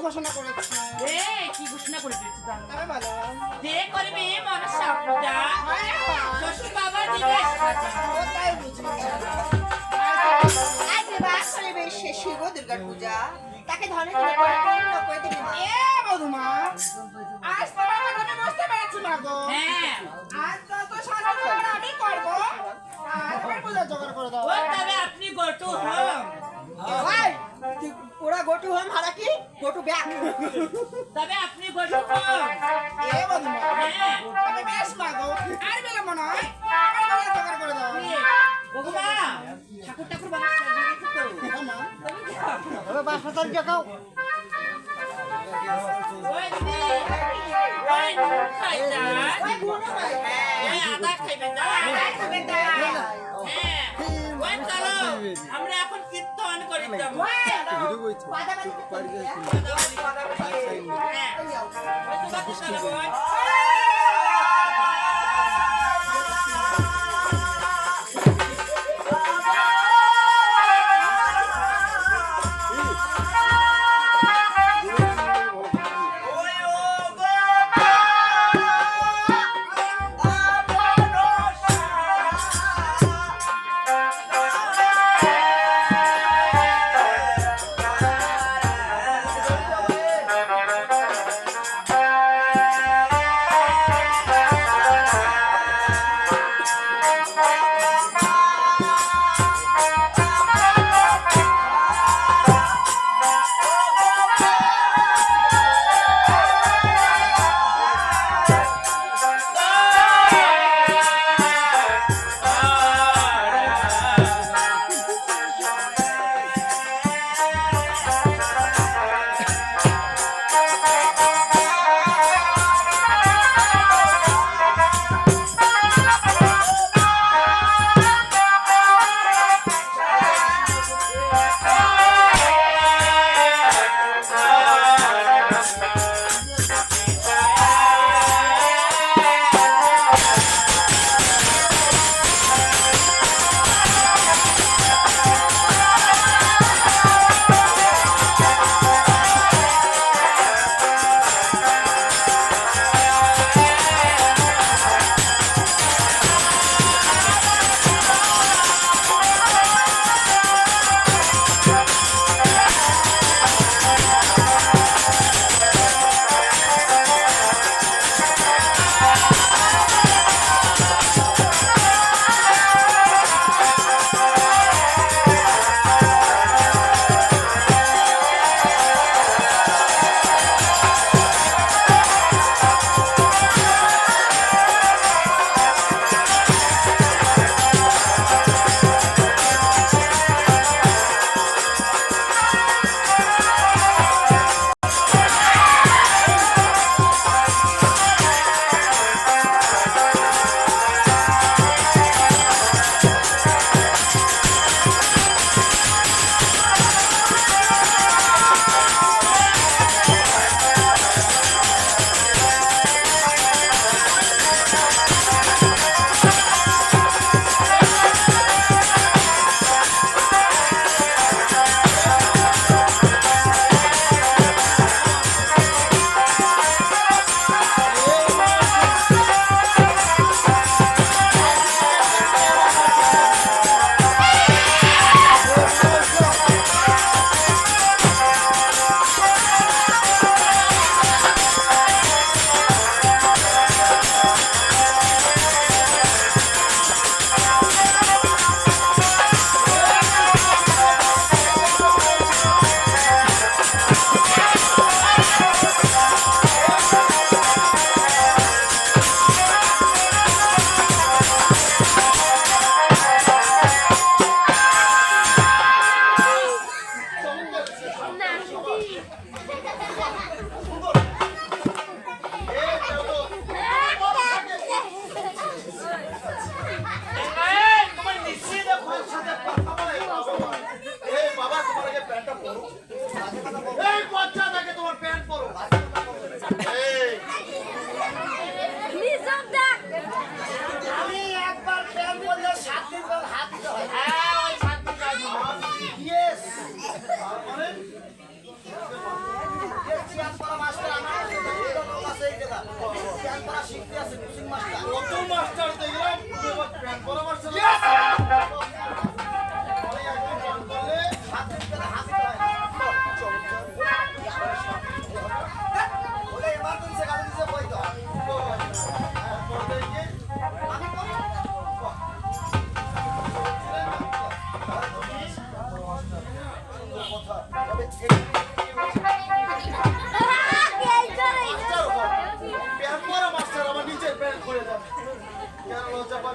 ঘোষণা করেছে। এ কি ঘোষণা করে দিয়েছে জানো। তবে বলো যে করবে হায় হায়। শ্বশুর বাবা। দিবে ও তাই বুঝি। আজ বাস করবে সে শিব দুর্গা পূজা তাকে ধনে পরিপূর্ণ করে দিবি এ বধুমা আজ তোমার কথা বুঝতে পেরেছি না গো। হ্যাঁ। আজ যত সাজা আমি করব আর পূজা জোগাড় করে দাও। ও তবে আপনি গটু ওরা গোটু হম হারা কি গোটু ব্যাক তবে আপনি গটু হন এ হ্যাঁ তবে বেশ লাগো আর বেলা মনে হয় আমার পূজা জোগাড় করে দাও বগুমা ঠাকুর ঠাকুর বানাচ্ছে তবে বাসা হ্যাঁ ওই চলো আমরা এখন Gracias.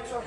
çok